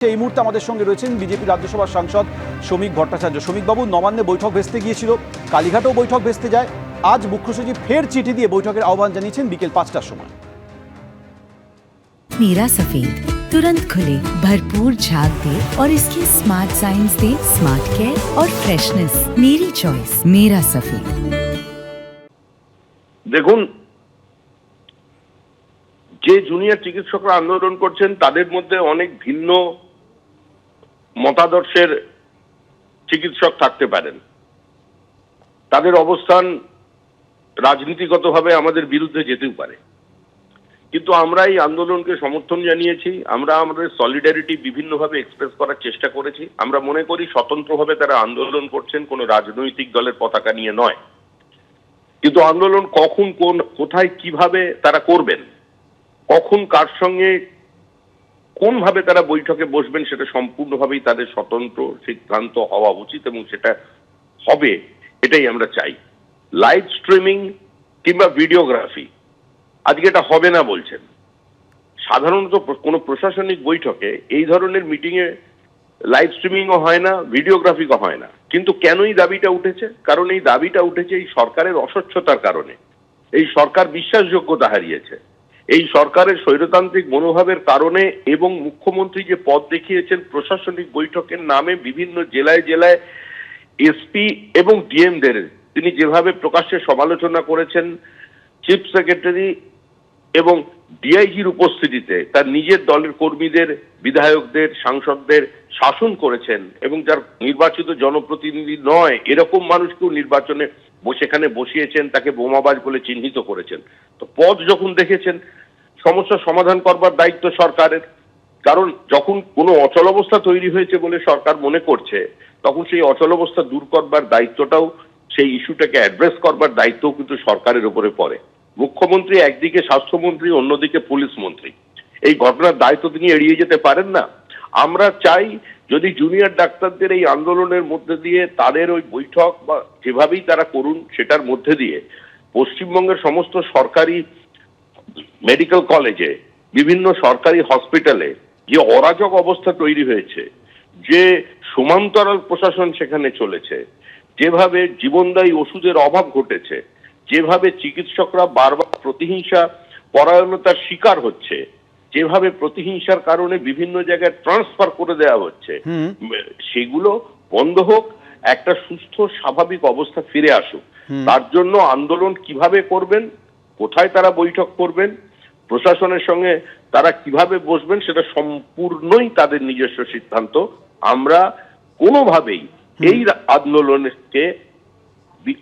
এই মুহূর্তে আমাদের সঙ্গে রয়েছেন বিজেপি রাজ্যসভার সাংসদ শ্রমিক ভট্টাচার্য শ্রমিকবাবু নবান্নে বৈঠক ভেস্তে গিয়েছিল কালীঘাটেও বৈঠক ভেস্তে যায় আজ মুখ্য সচিব ফের চিঠি দিয়ে বৈঠকের আহ্বান জানিয়েছেন বিকেল পাঁচটার সময় नीरा सफेद तुरंत खुले भरपूर झाग दे और इसकी स्मार्ट साइंस दे स्मार्ट केयर और फ्रेशनेस मेरी चॉइस मेरा सफेद দেখুন যে জুনিয়র চিকিৎসকরা আন্দোলন করছেন তাদের মধ্যে অনেক ভিন্ন মতাদর্শের চিকিৎসক থাকতে পারেন। তাদের অবস্থান রাজনীতিগতভাবে আমাদের বিরুদ্ধে যেতেও পারে। কিন্তু আমরা এই আন্দোলনকে সমর্থন জানিয়েছি, আমরা আমাদের সলিডারিটি বিভিন্নভাবে এক্সপ্রেস করার চেষ্টা করেছি। আমরা মনে করি স্বতন্ত্রভাবে তারা আন্দোলন করছেন, কোনো রাজনৈতিক দলের পতাকা নিয়ে নয়। কিন্তু আন্দোলন কখন, কোন, কোথায়, কীভাবে তারা করবেন, কখন কার সঙ্গে কোনভাবে তারা বৈঠকে বসবেন সেটা সম্পূর্ণভাবেই তাদের স্বতন্ত্র সিদ্ধান্ত হওয়া উচিত এবং সেটা হবে, এটাই আমরা চাই। লাইভ স্ট্রিমিং কিংবা ভিডিওগ্রাফি আজকে এটা হবে না বলছেন। সাধারণত কোনো প্রশাসনিক বৈঠকে এই ধরনের মিটিংয়ে লাইভ স্ট্রিমিংও হয় না ভিডিওগ্রাফিও হয় না। কিন্তু কেনই দাবিটা উঠেছে? কারণ এই দাবিটা উঠেছে এই সরকারের অস্বচ্ছতার কারণে। এই সরকার বিশ্বাসযোগ্যতা হারিয়েছে। এই সরকারের স্বৈরতান্ত্রিক মনোভাবের কারণে এবং মুখ্যমন্ত্রী যে পদ দেখিয়েছেন প্রশাসনিক বৈঠকের নামে বিভিন্ন জেলায় জেলায় এসপি এবং ডিএমদের, তিনি যেভাবে প্রকাশ্যে সমালোচনা করেছেন, চিফ সেক্রেটারি এবং ডিআইজির উপস্থিতিতে তার নিজের দলের কর্মীদের, বিধায়কদের, সাংসদদের শাসন করেছেন এবং যার নির্বাচিত জনপ্রতিনিধি নয়, এরকম মানুষকেও নির্বাচনে সেখানে বসিয়েছেন, তাকে বোমাবাজ বলে চিহ্নিত করেছেন। তো পদ যখন দেখেছেন, সমস্যা সমাধান করবার দায়িত্ব সরকারের। কারণ যখন কোনো অচলাবস্থা তৈরি হয়েছে বলে সরকার মনে করছে, তখন সেই অচল অবস্থা দূর করবার দায়িত্বটাও, সেই ইস্যুটাকে অ্যাড্রেস করবার দায়িত্বও কিন্তু সরকারের উপরে পড়ে। মুখ্যমন্ত্রী একদিকে, স্বাস্থ্যমন্ত্রী, অন্যদিকে পুলিশ মন্ত্রী। এই ঘটনার দায়িত্ব তিনি এড়িয়ে যেতে পারেন না। আমরা চাই যদি জুনিয়র ডাক্তারদের এই আন্দোলনের মধ্যে দিয়ে তাদের ওই বৈঠক বা যেভাবেই তারা করুন সেটার মধ্যে দিয়ে পশ্চিমবঙ্গের সমস্ত সরকারি মেডিকেল কলেজে বিভিন্ন সরকারি হসপিটালে যে অরাজক অবস্থা তৈরি হয়েছে, যে সমান্তরাল প্রশাসন সেখানে চলেছে, যেভাবে জীবনদায়ী ওষুধের অভাব ঘটেছে, যেভাবে চিকিৎসকরা বারবার প্রতিহিংসা, পরায়ণতার শিকার হচ্ছে যেভাবে প্রতিহিংসার কারণে বিভিন্ন জায়গায় ট্রান্সফার করে দেওয়া হচ্ছে সেগুলো বন্ধ হোক একটা সুস্থ স্বাভাবিক অবস্থা ফিরে আসুক। তার জন্য আন্দোলন কীভাবে করবেন কোথায় তারা বৈঠক করবেন প্রশাসনের সঙ্গে তারা কীভাবে বসবেন সেটা সম্পূর্ণই তাদের নিজস্ব সিদ্ধান্ত। আমরা কোনোভাবেই এই আন্দোলনকে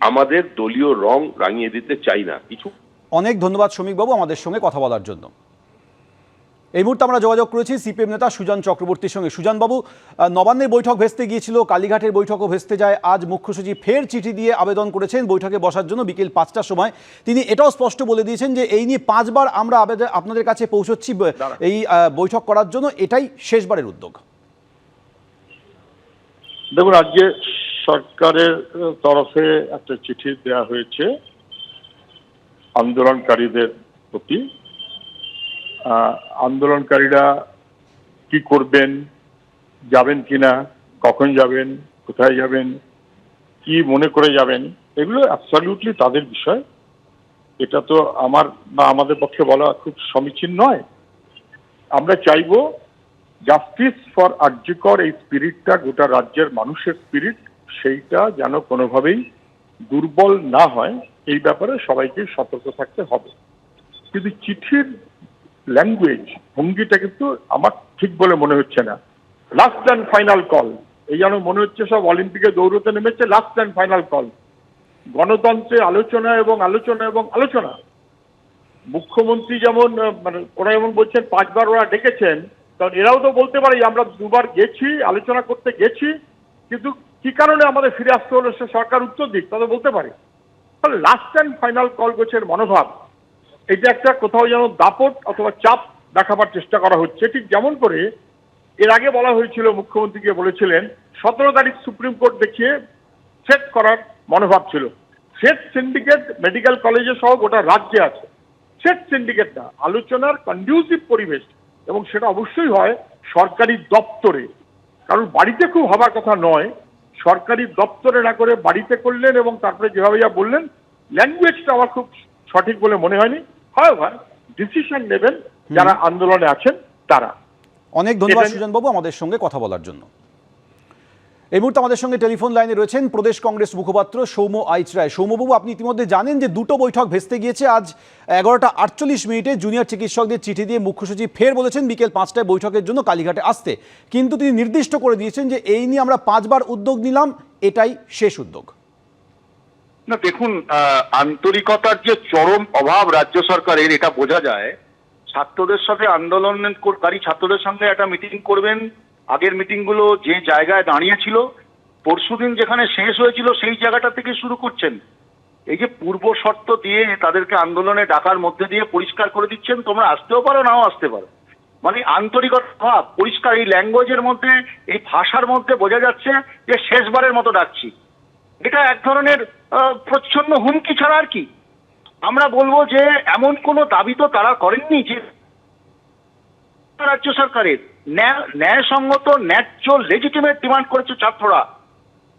আমাদের দলীয় রং রাঙিয়ে দিতে চাই না। কিছু অনেক ধন্যবাদ শ্রমিকবাবু আমাদের সঙ্গে কথা বলার জন্য। এই মুহূর্তে আমরা যোগাযোগ করেছি সিপিএম নেতা সুজন চক্রবর্তীর সঙ্গে। সুজনবাবু নবান্নের বৈঠক ভেস্তে গিয়েছিল কালীঘাটের বৈঠকও ভেস্তে যায়। আজ মুখ্য সচিব ফের চিঠি দিয়ে আবেদন করেছেন বৈঠকে বসার জন্য বিকেল পাঁচটার সময়। তিনি এটাও স্পষ্ট বলে দিয়েছেন যে এই নিয়ে পাঁচবার আমরা আবেদন আপনাদের কাছে পৌঁছচ্ছি এই বৈঠক করার জন্য। এটাই শেষবারের উদ্যোগ। দেখুন আজকে সরকারের তরফে একটা চিঠি দেওয়া হয়েছে আন্দোলনকারীদের প্রতি। আন্দোলনকারীরা কি করবেন, যাবেন কিনা, কখন যাবেন, কোথায় যাবেন, কি মনে করে যাবেন, এগুলো অ্যাবসলিউটলি তাদের বিষয়। এটা তো আমার বা আমাদের পক্ষে বলা খুব সমীচীন নয়। আমরা চাইব জাস্টিস ফর আর্যকর এই স্পিরিটটা গোটা রাজ্যের মানুষের স্পিরিট সেইটা যেন কোনোভাবেই দুর্বল না হয়, এই ব্যাপারে সবাইকে সতর্ক থাকতে হবে। কিন্তু চিঠির ল্যাঙ্গুয়েজ ভঙ্গিটা কিন্তু আমার ঠিক বলে মনে হচ্ছে না। লাস্ট অ্যান্ড ফাইনাল কল এই যেন মনে হচ্ছে সব অলিম্পিকে দৌড়তে নেমেছে লাস্ট অ্যান্ড ফাইনাল কল গণতন্ত্রে আলোচনা এবং আলোচনা এবং আলোচনা। মুখ্যমন্ত্রী যেমন মানে ওরা যেমন বলছেন, পাঁচবার ওরা ডেকেছেন কারণ এরাও তো বলতে পারে আমরা দুবার গেছি, আলোচনা করতে গেছি, কিন্তু কি কারণে আমাদের ফিরে আসতে হলো সে সরকার উত্তর দিক তাদের বলতে পারে। লাস্ট অ্যান্ড ফাইনাল কল গোছের মনোভাব এটা একটা কোথাও যেন দাপট অথবা চাপ দেখাবার চেষ্টা করা হচ্ছে। ঠিক যেমন করে এর আগে বলা হয়েছিল, মুখ্যমন্ত্রীকে বলেছিলেন, সতেরো তারিখ সুপ্রিম কোর্ট দেখিয়ে সেট করার মনোভাব ছিল। সেট সিন্ডিকেট মেডিকেল কলেজে সহ গোটা রাজ্যে আছে। সেট সিন্ডিকেটটা আলোচনার কন্ডিউসিভ পরিবেশ এবং সেটা অবশ্যই হয় সরকারি দপ্তরে। কারণ বাড়িতে খুব হবার কথা নয়, সরকারি দপ্তরে না করে বাড়িতে করলেন এবং তারপরে যেভাবে যা বললেন ল্যাঙ্গুয়েজটা আমার খুব সঠিক বলে মনে হয়নি। হয় ডিসিশন নেবেন যারা আন্দোলনে আছেন তারা। অনেক ধন্যবাদ এটা- সুজনবাবু আমাদের সঙ্গে কথা বলার জন্য। এই মুহূর্তে আমাদের সঙ্গে টেলিফোন লাইনে রয়েছেন প্রদেশ কংগ্রেস মুখপাত্র সৌম্য আইচরায় সৌম্যবাবু আপনি ইতিমধ্যে জানেন যে দুটো বৈঠক ভেস্তে গিয়েছে। আজ এগারোটা আটচল্লিশ মিনিটে জুনিয়র চিকিৎসকদের চিঠি দিয়ে মুখ্য সচিব ফের বলেছেন বিকেল পাঁচটায় বৈঠকের জন্য কালীঘাটে আসতে। কিন্তু তিনি নির্দিষ্ট করে দিয়েছেন যে এই নিয়ে আমরা পাঁচবার উদ্যোগ নিলাম এটাই শেষ উদ্যোগ। না, দেখুন আন্তরিকতার যে চরম অভাব রাজ্য সরকারের, এটা বোঝা যায়। ছাত্রদের সাথে আন্দোলনকারী ছাত্রদের সঙ্গে একটা মিটিং করবেন। আগের মিটিংগুলো যে জায়গায় দাঁড়িয়েছিল, পরশুদিন যেখানে শেষ হয়েছিল, সেই জায়গাটা থেকে শুরু করছেন। এই যে পূর্ব শর্ত দিয়ে তাদেরকে আন্দোলনে ডাকার মধ্যে দিয়ে পরিষ্কার করে দিচ্ছেন, তোমরা আসতেও পারো, নাও আসতে পারো। মানে আন্তরিকতা, পরিষ্কার, এই ল্যাঙ্গুয়েজের মধ্যে, এই ভাষার মধ্যে বোঝা যাচ্ছে যে শেষবারের মতো ডাকছি। এটা এক ধরনের প্রচ্ছন্ন হুমকি ছাড়া আর কি। আমরা বলব যে, এমন কোনো দাবি তো তারা করেননি যে রাজ্য সরকারের। ন্যায়- ন্যায়সঙ্গত, ন্যায্য লেজিটিমেট ডিমান্ড করেছে ছাত্ররা।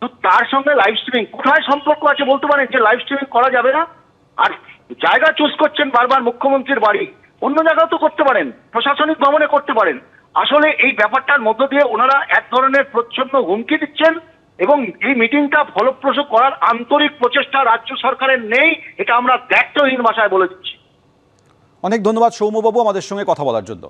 তো তার সঙ্গে লাইভ স্ট্রিমিং কোথায় সম্পর্ক আছে বলতে পারেন যে লাইভ স্ট্রিমিং করা যাবে না? আর জায়গা চুজ করছেন বারবার মুখ্যমন্ত্রীর বাড়ি। অন্য জায়গাও তো করতে পারেন, প্রশাসনিক ভবনে করতে পারেন। আসলে এই ব্যাপারটার মধ্য দিয়ে ওনারা এক ধরনের প্রচ্ছন্ন হুমকি দিচ্ছেন। এবং এই মিটিংটা ফলপ্রসূ করার আন্তরিক প্রচেষ্টা রাজ্য সরকারের নেই, এটা আমরা দায়িত্বহীন ভাষায় বলে দিচ্ছি। অনেক ধন্যবাদ সৌম্যবাবু আমাদের সঙ্গে কথা বলার জন্য।